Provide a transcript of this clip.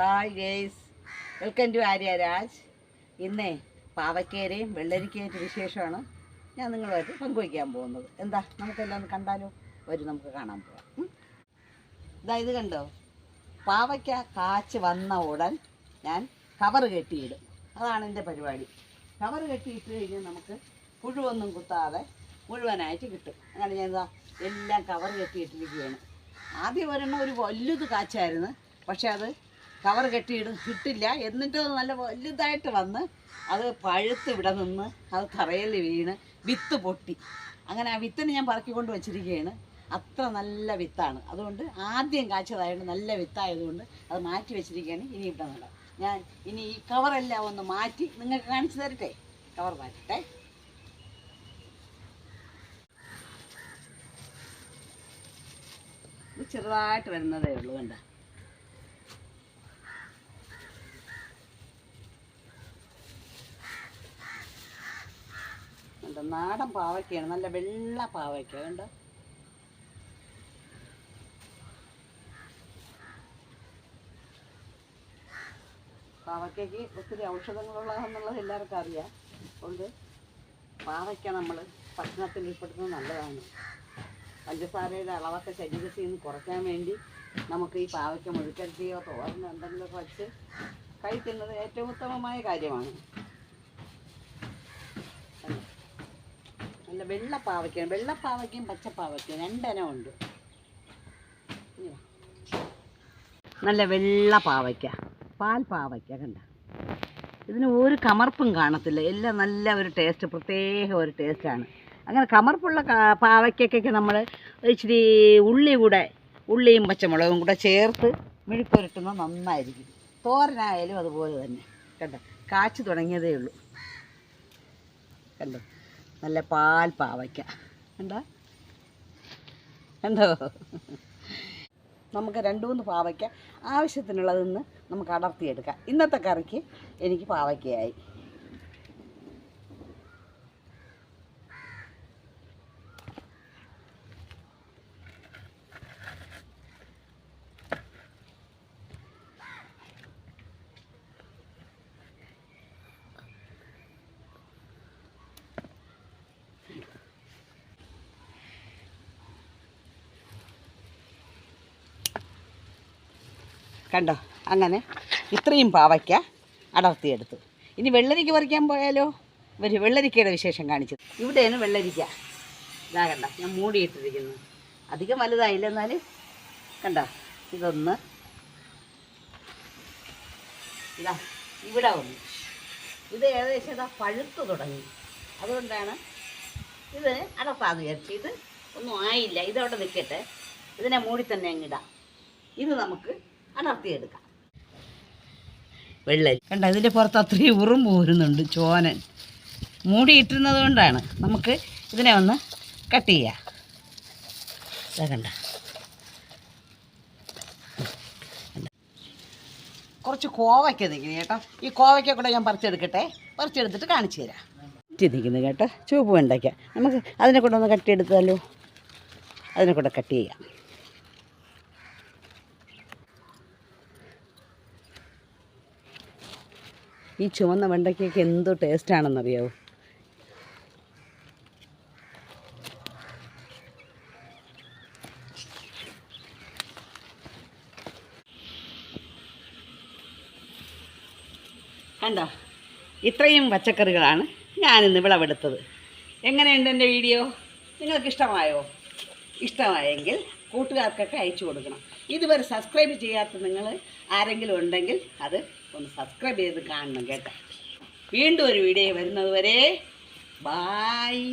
Hi guys welcome to Arya Raj ഇന്നേ പാവക്കേരയും വെള്ളരിക്കേറ്റ വിശേഷമാണ്. ഞാൻ നിങ്ങളുമായിട്ട് പങ്കുവയ്ക്കാൻ പോകുന്നത്. എന്താ? നമുക്കെല്ലാം കണ്ടാലോ? ഒരു നമുക്ക് കാണാൻ പോവാം. ഇതാ ഇത് കണ്ടോ? പാവയ്ക്ക കാച്ച് വന്ന ഉടൻ ഞാൻ കവർ കെട്ടിയിടും. അതാണ് എന്റെ പരിപാടി. കവർ കെട്ടിയിട്ട് കഴിഞ്ഞാൽ നമുക്ക് പുഴുവൊന്നും കുത്താതെ മുഴുവനായിട്ട് കിട്ടും. അങ്ങനെ ഞാൻ എന്താ എല്ലാം കവർ കെട്ടിയിട്ടിരിക്കുകയാണ്. ആദ്യം ഒരെണ്ണം ഒരു വലുത് കാച്ചായിരുന്നു. പക്ഷേ അത് കവർ കെട്ടിയിടും കിട്ടില്ല. എന്നിട്ട് നല്ല വലുതായിട്ട് വന്ന് അത് പഴുത്ത് ഇവിടെ നിന്ന് അത് തറയിൽ വീണ് വിത്ത് പൊട്ടി. അങ്ങനെ ആ വിത്തിനെ ഞാൻ പറക്കിക്കൊണ്ട് വെച്ചിരിക്കുകയാണ്. അത്ര നല്ല വിത്താണ്. അതുകൊണ്ട് ആദ്യം കാച്ചതായതുകൊണ്ട് നല്ല വിത്തായതുകൊണ്ട് അത് മാറ്റി വെച്ചിരിക്കുകയാണ് ഇനി ഇവിടെ നടാം. ഞാൻ ഇനി ഈ കവറെല്ലാം ഒന്ന് മാറ്റി നിങ്ങൾക്ക് കാണിച്ചു തരട്ടെ? കവർ മാറ്റട്ടെ. ചെറുതായിട്ട് വരുന്നതേ ഉള്ളൂ കണ്ട? കണ്ടോ? നാടൻ പാവയ്ക്കയാണ്. നല്ല വെള്ള പാവയ്ക്ക കണ്ടോ? പാവയ്ക്കയ്ക്ക് ഒത്തിരി ഔഷധങ്ങളുള്ളതെന്നുള്ളത് എല്ലാവർക്കും അറിയാം. അതുകൊണ്ട് പാവയ്ക്ക നമ്മൾ ഭക്ഷണത്തിൽ ഉൾപ്പെടുത്തുന്നത് നല്ലതാണ്. പഞ്ചസാരയുടെ അളവൊക്കെ ശരീരത്തിൽ നിന്ന് കുറയ്ക്കാൻ വേണ്ടി നമുക്ക് ഈ പാവയ്ക്ക മുഴുക്കരട്ടിയോ തോരനോ എന്തെങ്കിലുമൊക്കെ വച്ച് കഴിക്കുന്നത് ഏറ്റവും ഉത്തമമായ കാര്യമാണ്. നല്ല വെള്ള പാവയ്ക്കാണ് വെള്ള പാവയ്ക്കയും പച്ചപ്പാവയ്ക്കയും രണ്ടിനം ഉണ്ട്. ഇനി വാ. നല്ല വെള്ള പാവയ്ക്ക പാൽ പാവയ്ക്ക കണ്ട. ഇതിന് ഒരു കമർപ്പും കാണത്തില്ല. എല്ലാം നല്ല ഒരു ടേസ്റ്റ് പ്രത്യേക ഒരു ടേസ്റ്റാണ് അങ്ങനെ കമർപ്പുള്ള പാവയ്ക്കൊക്കെ നമ്മൾ ഇച്ചിരി ഉള്ളി കൂടെ ഉള്ളിയും പച്ചമുളകും കൂടെ ചേർത്ത് മെഴുക്കുരട്ടുന്നത് നന്നായിരിക്കും. തോരനായാലും അതുപോലെ തന്നെ. കണ്ടോ കാച്ചു തുടങ്ങിയതേ ഉള്ളൂ. കണ്ടോ? നല്ല പാൽ പാവയ്ക്ക. എന്താ എന്തോ? നമുക്ക് രണ്ട് മൂന്ന് പാവയ്ക്ക ആവശ്യത്തിനുള്ളതെന്ന് നമുക്ക് അടർത്തിയെടുക്കാം. ഇന്നത്തെ കറിക്ക് എനിക്ക് പാവയ്ക്കയായി. കണ്ടോ? അങ്ങനെ ഇത്രയും പാവയ്ക്ക അടർത്തിയെടുത്തു. ഇനി വെള്ളരിക്ക പറിക്കാൻ പോയാലോ? ഒരു വെള്ളരിക്കയുടെ വിശേഷം കാണിച്ചു. ഇവിടെയാണ് വെള്ളരിക്ക. ഇതാ കണ്ട ഞാൻ മൂടിയിട്ടിരിക്കുന്നു. അധികം വലുതായില്ല എന്നാൽ കണ്ട ഇതൊന്ന് ഇതാ ഇവിടെ ഒന്ന് ഇത് ഏകദേശം ഇതാ പഴുത്തു തുടങ്ങി. അതുകൊണ്ടാണ് ഇത് അടപ്പാന്ന് വിചാരിച്ചു ഇത് ഒന്നും ആയില്ല. ഇതവിടെ നിൽക്കട്ടെ ഇതിനെ മൂടി തന്നെ അങ്ങിടാം ഇത് നമുക്ക് അടർത്തിയെടുക്കാം വെള്ളരി. കണ്ട ഇതിന്റെ പുറത്ത് അത്രയും ഉറുമ്പ് പോരുന്നുണ്ട് ചോനൻ. മൂടിയിട്ടിരുന്നത് കൊണ്ടാണ്. നമുക്ക് ഇതിനെ ഒന്ന് കട്ട് ചെയ്യാം. ഇതാ കണ്ട. കണ്ട. കുറച്ച് കോവയ്ക്ക നിൽക്കുന്നു കേട്ടോ. ഈ കോവയ്ക്ക കൂടെ ഞാൻ പറിച്ചെടുക്കട്ടെ. പറിച്ചെടുത്തിട്ട് കാണിച്ചു തരാം. നിൽക്കുന്നത് കേട്ടോ. ചുവപ്പ് വെണ്ടയ്ക്ക. നമുക്ക് അതിനെ കൂടെ ഒന്ന് കട്ടിയെടുത്താലോ? അതിനെ കൂടെ കട്ട് ചെയ്യാം. ഈ ചുവന്ന വെണ്ടയ്ക്കൊക്കെ എന്തോ ടേസ്റ്റാണെന്നറിയാവോ കണ്ടോ? ഇത്രയും പച്ചക്കറികളാണ് ഞാനിന്ന് വിളവെടുത്തത്. എങ്ങനെയുണ്ട് എന്റെ വീഡിയോ? നിങ്ങൾക്ക് ഇഷ്ടമായോ ഇഷ്ടമായെങ്കിൽ കൂട്ടുകാർക്കൊക്കെ അയച്ചു കൊടുക്കണം. ഇതുവരെ സബ്സ്ക്രൈബ് ചെയ്യാത്ത നിങ്ങൾ ആരെങ്കിലും ഉണ്ടെങ്കിൽ അത് ഒന്ന് സബ്സ്ക്രൈബ് ചെയ്ത് കാണണം കേട്ടോ. വീണ്ടും ഒരു വീഡിയോ വരുന്നത് വരെ. ബായ്